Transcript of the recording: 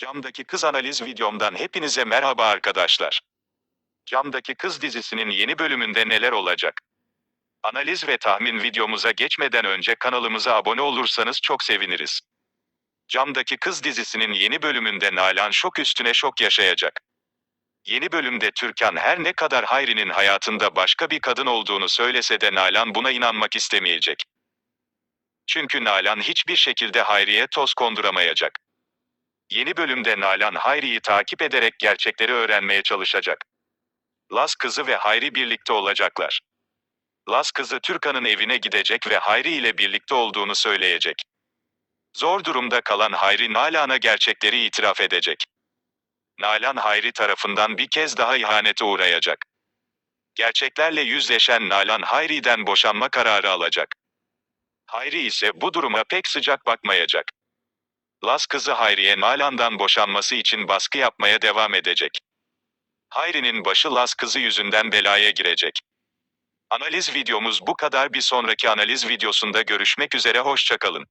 Camdaki Kız analiz videomdan hepinize merhaba arkadaşlar. Camdaki Kız dizisinin yeni bölümünde neler olacak? Analiz ve tahmin videomuza geçmeden önce kanalımıza abone olursanız çok seviniriz. Camdaki Kız dizisinin yeni bölümünde Nalan şok üstüne şok yaşayacak. Yeni bölümde Türkan her ne kadar Hayri'nin hayatında başka bir kadın olduğunu söylese de Nalan buna inanmak istemeyecek. Çünkü Nalan hiçbir şekilde Hayri'ye toz konduramayacak. Yeni bölümde Nalan Hayri'yi takip ederek gerçekleri öğrenmeye çalışacak. Laz kızı ve Hayri birlikte olacaklar. Laz kızı Türkan'ın evine gidecek ve Hayri ile birlikte olduğunu söyleyecek. Zor durumda kalan Hayri Nalan'a gerçekleri itiraf edecek. Nalan Hayri tarafından bir kez daha ihanete uğrayacak. Gerçeklerle yüzleşen Nalan Hayri'den boşanma kararı alacak. Hayri ise bu duruma pek sıcak bakmayacak. Laz kızı Hayriye Nalan'dan boşanması için baskı yapmaya devam edecek. Hayri'nin başı Laz kızı yüzünden belaya girecek. Analiz videomuz bu kadar bir sonraki analiz videosunda görüşmek üzere hoşçakalın.